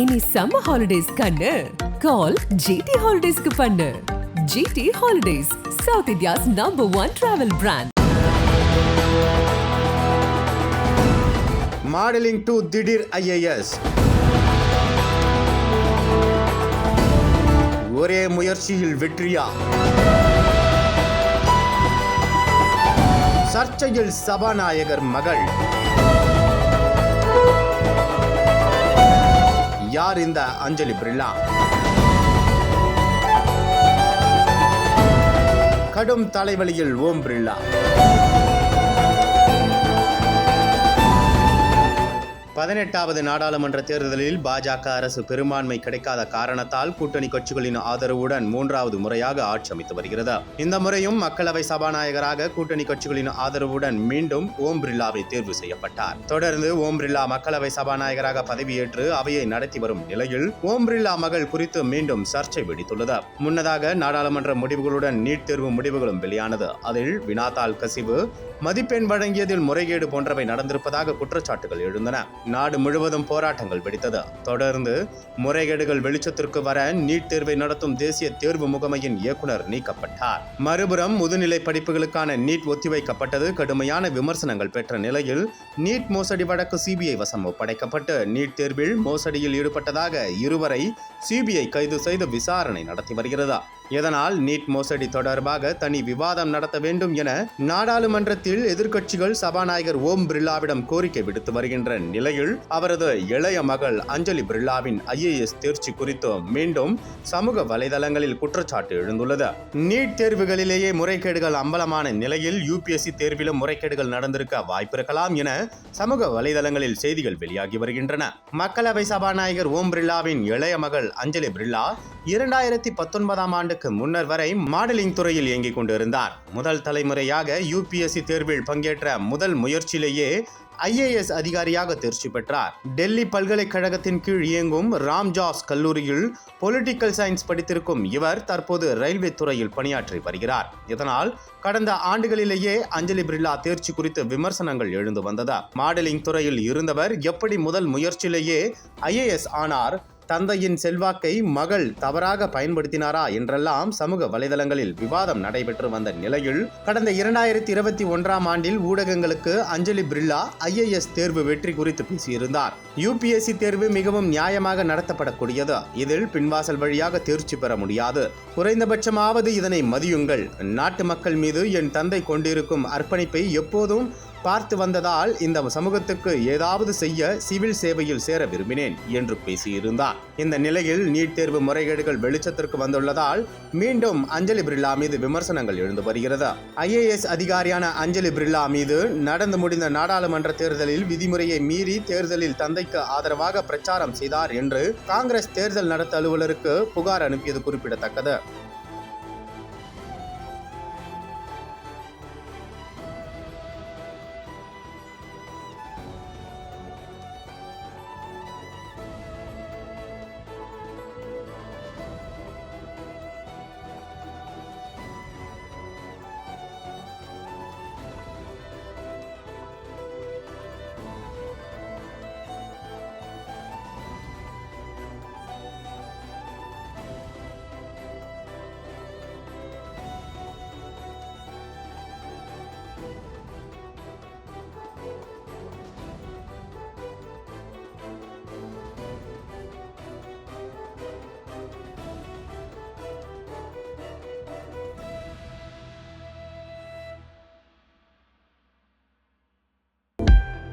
Any summer holidays கண்ணு. கால் GT ஹாலிடேஸ்க்கு பண்ணு. GT holidays south India's number one travel brand modeling to திடீர் IAS ஒரே முயற்சியில் வெற்றியா? சர்ச்சையில் சபாநாயகர் மகள். யார் இந்த அஞ்சலி பிர்லா? கடும் தலைவலியில் ஓம் பிர்லா. பதினெட்டாவது நாடாளுமன்ற தேர்தலில் பாஜக அரசு பெரும்பான்மை கிடைக்காத காரணத்தால் கூட்டணி கட்சிகளின் ஆதரவுடன் மூன்றாவது முறையாக ஆட்சி அமைத்து வருகிறது. இந்த முறையும் மக்களவை சபாநாயகராக கூட்டணி கட்சிகளின் ஆதரவுடன் மீண்டும் ஓம் பிர்லாவை தேர்வு செய்யப்பட்டார். தொடர்ந்து ஓம் பிர்லா மக்களவை சபாநாயகராக பதவியேற்று அவையை நடத்தி வரும் நிலையில் ஓம் பிர்லா மகள் குறித்து மீண்டும் சர்ச்சை வெடித்துள்ளது. முன்னதாக நாடாளுமன்ற முடிவுகளுடன் நீட் தேர்வு முடிவுகளும் வெளியானது. அதில் வினாத்தால் கசிவு மதிப்பெண் வழங்கியதில் முறைகேடு போன்றவை நடந்திருப்பதாக குற்றச்சாட்டுகள் எழுந்தன. நாடு முழுவதும் போராட்டங்கள் வெடித்தது. தொடர்ந்து முறைகேடுகள் வெளிச்சத்திற்கு வர நீட் தேர்வை நடத்தும் தேசிய தேர்வு முகமையின் இயக்குனர் நீக்கப்பட்டார். மறுபுறம் முதுநிலை படிப்புகளுக்கான நீட் ஒத்திவைக்கப்பட்டது. கடுமையான விமர்சனங்கள் பெற்ற நிலையில் நீட் மோசடி வழக்கு சிபிஐ வசம் ஒப்படைக்கப்பட்டு நீட் தேர்வில் மோசடியில் ஈடுபட்டதாக இருவரை சிபிஐ கைது செய்து விசாரணை நடத்தி வருகிறது. இதனால் நீட் மோசடி தொடர்பாக தனி விவாதம் நடத்த வேண்டும் என நாடாளுமன்றத்தில் எதிர்க்கட்சிகள் சபாநாயகர் ஓம் பிர்லாவிடம் கோரிக்கை விடுத்து வருகின்ற நிலையில் அவரது இளைய மகள் அஞ்சலி பிர்லாவின் ஐஏஎஸ் தேர்ச்சி குறித்து மீண்டும் சமூக வலைதளங்களில் குற்றச்சாட்டு எழுந்துள்ளது. நீட் தேர்வுகளிலேயே முறைகேடுகள் அம்பலமான நிலையில் யூபிஎஸ்சி தேர்விலும் முறைகேடுகள் நடந்திருக்க வாய்ப்பிருக்கலாம் என சமூக வலைதளங்களில் செய்திகள் வெளியாகி வருகின்றன. மக்களவை சபாநாயகர் ஓம் பிர்லாவின் இளைய மகள் அஞ்சலி பிர்லா இரண்டாயிரத்தி பத்தொன்பதாம் ஆண்டு இதற்கு முன்னர் வரை மாடலிங் துறையில் இயங்கிக் கொண்டிருந்தார். முதல் தலைமுறையாக யூபிஎஸ்சி தேர்வில் பங்கேற்ற முதல் முயற்சியிலேயே ஐஏஎஸ் அதிகாரியாக தேர்ச்சி பெற்றார். டெல்லி பல்கலைக்கழகத்தின் கீழ் இயங்கும் ராம்ஜாஸ் கல்லூரியில் பொலிட்டிக்கல் சயின்ஸ் படித்திருக்கும் இவர் தற்போது ரயில்வே துறையில் பணியாற்றி வருகிறார். இதனால் கடந்த ஆண்டுகளிலேயே அஞ்சலி பிர்லா தேர்ச்சி குறித்து விமர்சனங்கள் எழுந்து வந்ததா. மாடலிங் துறையில் இருந்தவர் எப்படி முதல் முயற்சியிலேயே ஐஏஎஸ் ஆனார்? தந்தையின் செல்வாக்கை மகள் தவறாக பயன்படுத்தினாரா என்றெல்லாம் சமூக வலைதளங்களில் விவாதம் நடைபெற்று வந்த நிலையில் கடந்த இரண்டாயிரத்தி இருபத்தி ஒன்றாம் ஆண்டில் ஊடகங்களுக்கு அஞ்சலி பிர்லா ஐஏஎஸ் தேர்வு வெற்றி குறித்து பேசியிருந்தார். யூபிஎஸ்சி தேர்வு மிகவும் நியாயமாக நடத்தப்படக்கூடியது. இதில் பின்வாசல் வழியாக தேர்ச்சி பெற முடியாது. குறைந்தபட்சமாவது இதனை மதியுங்கள். நாட்டு மக்கள் மீது என் தந்தை கொண்டிருக்கும் அர்ப்பணிப்பை எப்போதும் பார்த்து வந்ததால் இந்த சமூகத்துக்கு ஏதாவது செய்ய சிவில் சேவையில் சேர விரும்பினேன் என்று பேசியிருந்தார் இந்த நிலையில் நீட் தேர்வு முறைகேடுகள் வெளிச்சத்திற்கு வந்துள்ளதால் மீண்டும் அஞ்சலி பிர்லா மீது விமர்சனங்கள் எழுந்து வருகிறது. ஐஏஎஸ் அதிகாரியான அஞ்சலி பிர்லா மீது நடந்து முடிந்த நாடாளுமன்ற தேர்தலில் விதிமுறையை மீறி தேர்தலில் தந்தைக்கு ஆதரவாக பிரச்சாரம் செய்தார் என்று காங்கிரஸ் தேர்தல் நடத்த அலுவலருக்கு புகார் அனுப்பியது குறிப்பிடத்தக்கது.